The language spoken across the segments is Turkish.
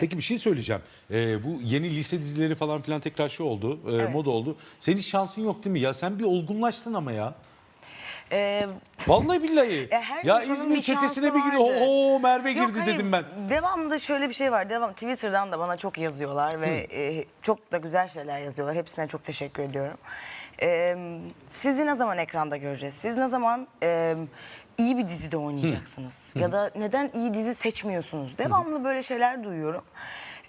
Peki bir şey söyleyeceğim. Ee, bu yeni lise dizileri falan filan tekrar şey oldu, e, Evet. moda oldu. Senin şansın yok değil mi? Ya sen bir olgunlaştın ama ya. Ee, Vallahi billahi. E, her ya insanın İzmir bir çetesine şansı bir gün vardı. o Merve yok, girdi hayır, dedim ben. Devamında şöyle bir şey var. Devam Twitter'dan da bana çok yazıyorlar ve e, çok da güzel şeyler yazıyorlar. Hepsine çok teşekkür ediyorum. Ee, sizi ne zaman ekranda göreceğiz? Siz ne zaman e, iyi bir dizide oynayacaksınız? Ya da neden iyi dizi seçmiyorsunuz? Devamlı böyle şeyler duyuyorum.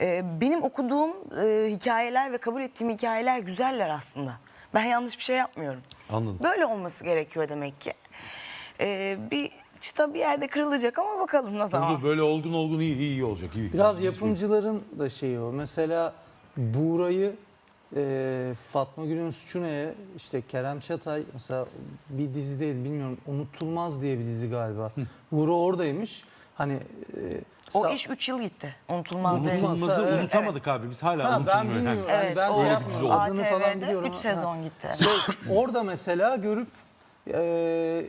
Ee, benim okuduğum e, hikayeler ve kabul ettiğim hikayeler güzeller aslında. Ben yanlış bir şey yapmıyorum. Anladım. Böyle olması gerekiyor demek ki. Ee, bir çıta bir yerde kırılacak ama bakalım ne zaman. dur, böyle olgun olgun iyi iyi, iyi olacak. iyi. Biraz yapımcıların da şeyi o. Mesela Buğra'yı e, Fatma Gül'ün suçu neye? İşte Kerem Çatay mesela bir dizi değil bilmiyorum Unutulmaz diye bir dizi galiba. Buğra oradaymış. Hani e, O iş 3 yıl gitti. Unutulmaz değil. Unutulmaz'ı Evet. unutamadık abi biz hala Ha, ben unutulmuyor. bilmiyorum. Evet, ben şey dizi oldu. Adını falan biliyorum. 3 Ha. sezon gitti. Şey, orada mesela görüp e,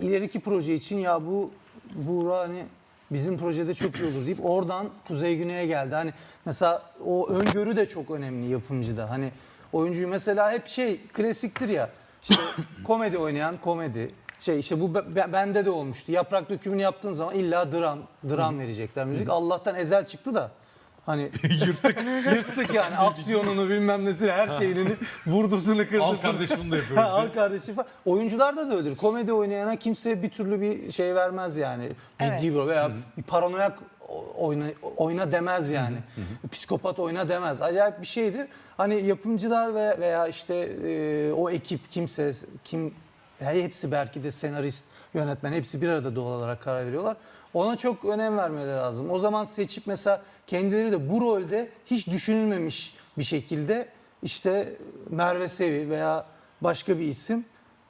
ileriki proje için ya bu Buğra hani bizim projede çok iyi olur deyip oradan kuzey güneye geldi. Hani mesela o öngörü de çok önemli yapımcıda. Hani oyuncuyu mesela hep şey klasiktir ya. işte komedi oynayan komedi. Şey işte bu be- be- bende de olmuştu. Yaprak dökümünü yaptığın zaman illa dram, dram verecekler müzik. Allah'tan ezel çıktı da Hani yırttık. yırttık yani aksiyonunu bilmem nesini her şeyini vurdusunu kırdısını. Al kardeşim bunu da yapıyoruz Ha, Al kardeşim falan. Oyuncularda da öyledir. Komedi oynayana kimse bir türlü bir şey vermez yani. Ciddi Evet. bir rol veya bir paranoyak oyna, oyna demez yani. Psikopat oyna demez. Acayip bir şeydir. Hani yapımcılar ve veya işte e, o ekip kimse kim hepsi belki de senarist, yönetmen hepsi bir arada doğal olarak karar veriyorlar. Ona çok önem vermeleri lazım. O zaman seçip mesela kendileri de bu rolde hiç düşünülmemiş bir şekilde işte Merve Sevi veya başka bir isim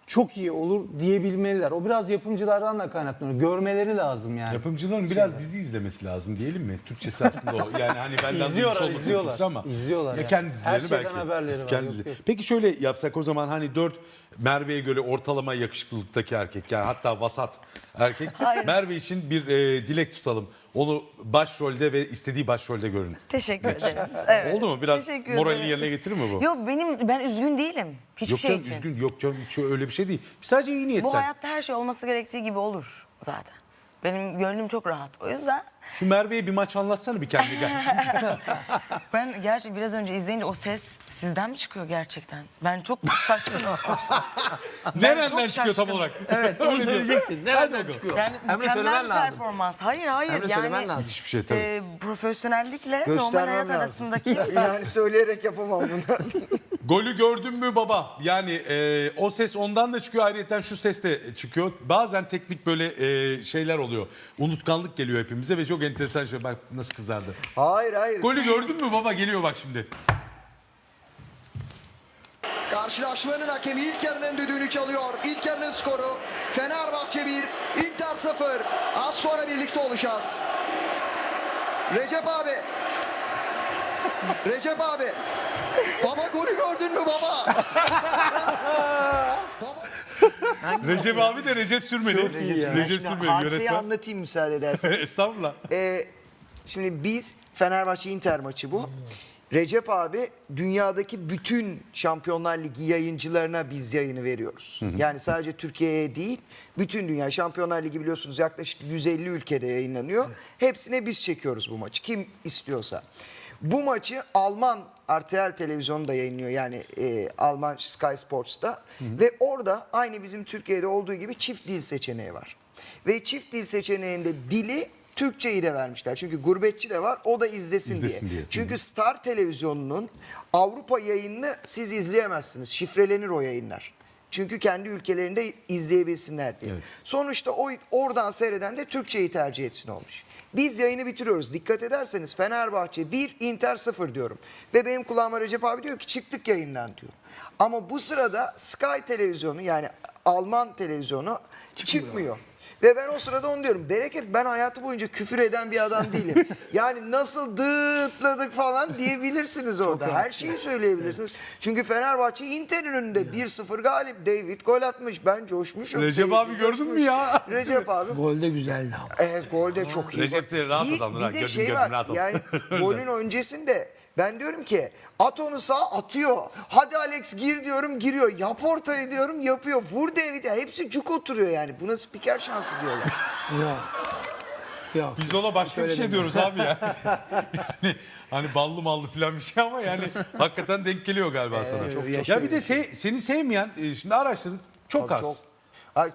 çok iyi olur diyebilmeliler. O biraz yapımcılardan da kaynaklanıyor. Görmeleri lazım yani. Yapımcıların biraz dizi izlemesi lazım diyelim mi? Türkçesi aslında o. Yani hani benden İzliyorlar, duymuş olmasın izliyorlar. kimse ama. İzliyorlar Ya yani. kendi Her dizilerini şeyden belki. haberleri var, Kendi yok, yok. Peki şöyle yapsak o zaman hani dört Merve'ye göre ortalama yakışıklılıktaki erkek yani hatta vasat erkek. Merve için bir e, dilek tutalım. Onu başrolde ve istediği başrolde görün. Teşekkür ederim. Evet. Oldu mu? Biraz Teşekkür moralini ederim. yerine getirir mi bu? Yok benim ben üzgün değilim. Hiçbir Yok şey canım için. üzgün yok canım hiç öyle bir şey değil. Sadece iyi niyetten. Bu hayatta her şey olması gerektiği gibi olur zaten. Benim gönlüm çok rahat. O yüzden Şu Merve'ye bir maç anlatsana bir kendi gelsin. ben gerçekten biraz önce izleyince o ses sizden mi çıkıyor gerçekten? Ben çok şaşkınım. Nereden çok çıkıyor tam şaşkınım. olarak? Evet onu söyleyeceksin. Nereden çıkıyor? Yani Emre mükemmel söylemen lazım. performans. Hayır hayır Emre yani söylemen lazım. Hiçbir şey tabii. e, profesyonellikle normal Göstermem hayat lazım. arasındaki yani söyleyerek yapamam bunu. Golü gördün mü baba? Yani e, o ses ondan da çıkıyor ayrıca şu ses de çıkıyor. Bazen teknik böyle e, şeyler oluyor. Unutkanlık geliyor hepimize ve çok enteresan şey. Bak nasıl kızardı. hayır hayır. Golü gördün mü baba? Geliyor bak şimdi. Karşılaşmanın hakemi ilk yarının düdüğünü çalıyor. İlk yarının skoru Fenerbahçe 1, Inter 0. Az sonra birlikte olacağız. Recep abi. Recep abi. Baba golü gördün mü baba? Recep abi de Recep sürmedi. Çok iyi ya. Recep Şimdi sürmedi hadiseyi yönetmen. anlatayım müsaade edersen. Estağfurullah. Ee, şimdi biz Fenerbahçe Inter maçı bu. Recep abi dünyadaki bütün Şampiyonlar Ligi yayıncılarına biz yayını veriyoruz. Yani sadece Türkiye'ye değil, bütün dünya Şampiyonlar Ligi biliyorsunuz yaklaşık 150 ülkede yayınlanıyor. Hepsine biz çekiyoruz bu maçı. Kim istiyorsa. Bu maçı Alman RTL televizyonu da yayınlıyor yani e, Alman Sky Sports'ta ve orada aynı bizim Türkiye'de olduğu gibi çift dil seçeneği var. Ve çift dil seçeneğinde dili Türkçeyi de vermişler. Çünkü gurbetçi de var o da izlesin, İzlesin diye. diye. Çünkü Star Televizyonunun Avrupa yayınını siz izleyemezsiniz. Şifrelenir o yayınlar. Çünkü kendi ülkelerinde izleyebilsinler diye. Evet. Sonuçta o oradan seyreden de Türkçeyi tercih etsin olmuş. Biz yayını bitiriyoruz. Dikkat ederseniz Fenerbahçe 1, Inter 0 diyorum. Ve benim kulağıma Recep abi diyor ki çıktık yayından diyor. Ama bu sırada Sky televizyonu yani Alman televizyonu çıkmıyor. Ve ben o sırada onu diyorum. Bereket ben hayatı boyunca küfür eden bir adam değilim. Yani nasıl dıtladık falan diyebilirsiniz orada. Her şeyi söyleyebilirsiniz. Çünkü Fenerbahçe Inter'in önünde 1-0 galip. David gol atmış. Ben coşmuşum. Recep Seyirci abi gördün mü ya? Recep abi Gol de güzeldi ama. Evet gol de çok iyi. Recep de rahat bir, adamdır bir de gözüm şey gözüm var rahat ol. yani golün öncesinde ben diyorum ki at onu sağ atıyor. Hadi Alex gir diyorum giriyor. Yap ortayı diyorum yapıyor. Vur David'e hepsi cuk oturuyor yani. Buna spiker şansı diyorlar. Ya. Yok. Biz ona başka bir şey diyoruz abi ya. yani hani ballı mallı falan bir şey ama yani hakikaten denk geliyor galiba sana. çok- çok ya bir de se- seni sevmeyen e, şimdi araştırdık çok az. Çok,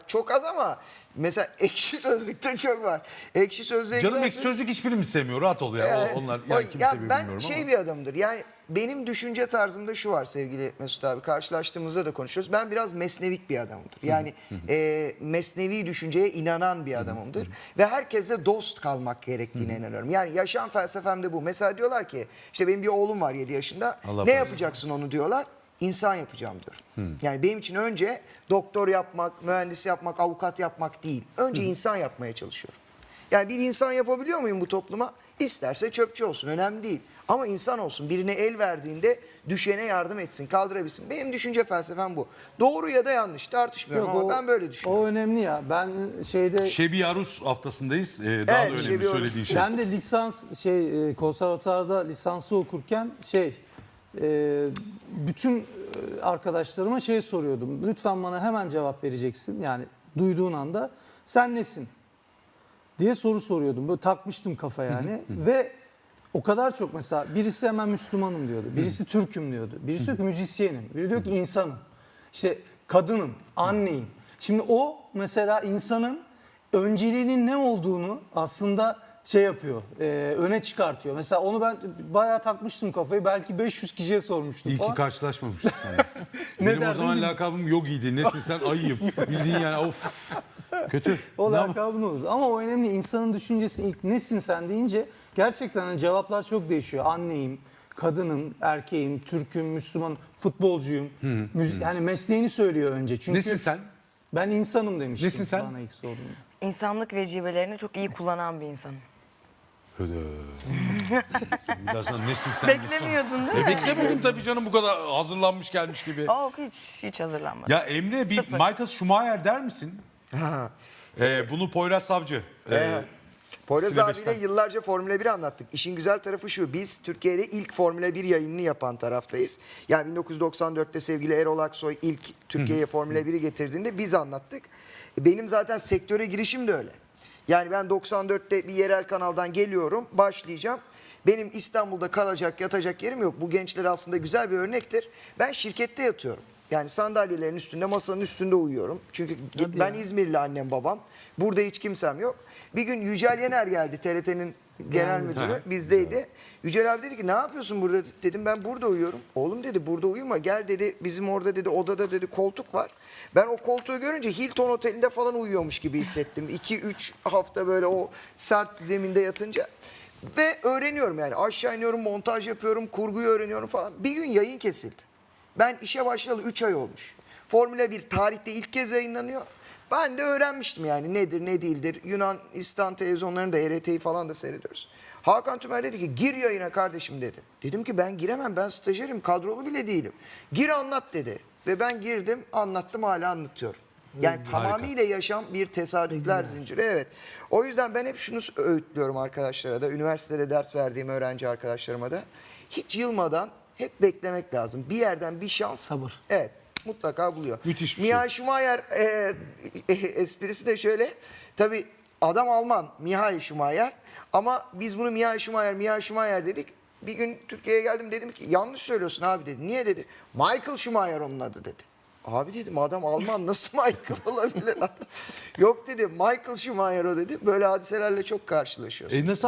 Çok az ama mesela ekşi sözlükte çok var. Ekşi sözlüğe Canım girerseniz- ekşi sözlük hiçbirimiz sevmiyor. Rahat ol ya. O- onlar o- yani kim ya seviyor ben bilmiyorum şey ama. bir adamdır. Yani benim düşünce tarzımda şu var sevgili Mesut abi. Karşılaştığımızda da konuşuyoruz. Ben biraz mesnevik bir adamımdır. Yani e, mesnevi düşünceye inanan bir adamımdır. Ve herkesle dost kalmak gerektiğine inanıyorum. Yani yaşam felsefem de bu. Mesela diyorlar ki işte benim bir oğlum var 7 yaşında. Allah ne bağışlasın. yapacaksın onu diyorlar. İnsan yapacağım diyorum. Yani benim için önce doktor yapmak, mühendis yapmak, avukat yapmak değil. Önce insan yapmaya çalışıyorum. Yani bir insan yapabiliyor muyum bu topluma? İsterse çöpçü olsun önemli değil. Ama insan olsun birine el verdiğinde düşene yardım etsin kaldırabilsin. Benim düşünce felsefem bu. Doğru ya da yanlış tartışmıyorum Yok, ama o- ben böyle düşünüyorum. O önemli ya. Ben şeyde Şebi Arus haftasındayız. Ee, daha Evet, da önemli Şebi Arus. söylediğin şey. Ben de lisans şey e, konservatuarda lisansı okurken şey e, bütün e, arkadaşlarıma şey soruyordum. Lütfen bana hemen cevap vereceksin. Yani duyduğun anda sen nesin? diye soru soruyordum. Böyle takmıştım kafa yani. Ve o kadar çok mesela birisi hemen Müslümanım diyordu. Birisi Türk'üm diyordu. Birisi diyor ki müzisyenim. Biri diyor ki insanım. İşte kadınım, anneyim. Şimdi o mesela insanın önceliğinin ne olduğunu aslında şey yapıyor, e, öne çıkartıyor. Mesela onu ben bayağı takmıştım kafayı. Belki 500 kişiye sormuştum İyi ki falan. karşılaşmamışız seninle. Benim o derdin zaman bil- lakabım Yogi'ydi. Nesin sen ayıyım. Bildiğin yani of. Kötü. O Ne yap- lakabın olur. Ama o önemli. İnsanın düşüncesi ilk nesin sen deyince gerçekten hani cevaplar çok değişiyor. Anneyim, kadınım, erkeğim, Türk'üm, Müslüman, futbolcuyum. Müzi- Yani mesleğini söylüyor önce. Çünkü Nesin sen? Ben insanım demiştim. Nesin sen? Bana ilk sorduğunda. İnsanlık vecibelerini çok iyi kullanan bir insanım. Öde. Nesin sen? Beklemiyordun değil E mi? beklemedim tabii canım bu kadar hazırlanmış gelmiş gibi. Yok hiç hiç hazırlanmadım. Ya Emre bir Sıfır. Michael Schumacher der misin? Ee, bunu Poyraz Savcı. Ee. Poyraz Sine abiyle yıllarca Formula 1 anlattık. İşin güzel tarafı şu. Biz Türkiye'de ilk Formula 1 yayınını yapan taraftayız. Yani 1994'te sevgili Erol Aksoy ilk Türkiye'ye Formula 1'i getirdiğinde biz anlattık. Benim zaten sektöre girişim de öyle. Yani ben 94'te bir yerel kanaldan geliyorum, başlayacağım. Benim İstanbul'da kalacak, yatacak yerim yok. Bu gençler aslında güzel bir örnektir. Ben şirkette yatıyorum. Yani sandalyelerin üstünde, masanın üstünde uyuyorum. Çünkü ben İzmirli annem babam. Burada hiç kimsem yok. Bir gün Yücel Yener geldi TRT'nin genel müdürü bizdeydi. Yücel abi dedi ki ne yapıyorsun burada dedim ben burada uyuyorum. Oğlum dedi burada uyuma gel dedi bizim orada dedi odada dedi koltuk var. Ben o koltuğu görünce Hilton Oteli'nde falan uyuyormuş gibi hissettim. 2-3 hafta böyle o sert zeminde yatınca. Ve öğreniyorum yani aşağı iniyorum montaj yapıyorum kurguyu öğreniyorum falan. Bir gün yayın kesildi. Ben işe başlayalı 3 ay olmuş. Formula 1 tarihte ilk kez yayınlanıyor. Ben de öğrenmiştim yani nedir ne değildir. Yunanistan televizyonlarında ERT'yi falan da seyrediyoruz. Hakan Tümer dedi ki gir yayına kardeşim dedi. Dedim ki ben giremem ben stajyerim kadrolu bile değilim. Gir anlat dedi. Ve ben girdim anlattım hala anlatıyorum. Yani tamamıyla yaşam bir tesadüfler zinciri. Evet. O yüzden ben hep şunu öğütlüyorum arkadaşlara da, üniversitede ders verdiğim öğrenci arkadaşlarıma da. Hiç yılmadan hep beklemek lazım. Bir yerden bir şans. Sabır. Evet. Mutlaka buluyor. Müthiş bir Mihail Schumacher e, e, esprisi de şöyle. Tabii adam Alman Mihail Schumacher ama biz bunu Mihail Schumacher, Mihail Schumacher dedik. Bir gün Türkiye'ye geldim dedim ki yanlış söylüyorsun abi dedi. Niye dedi? Michael Schumacher onun adı dedi. Abi dedim adam Alman nasıl Michael olabilir? Yok dedi Michael Schumacher o dedi. Böyle hadiselerle çok karşılaşıyorsun. E nasıl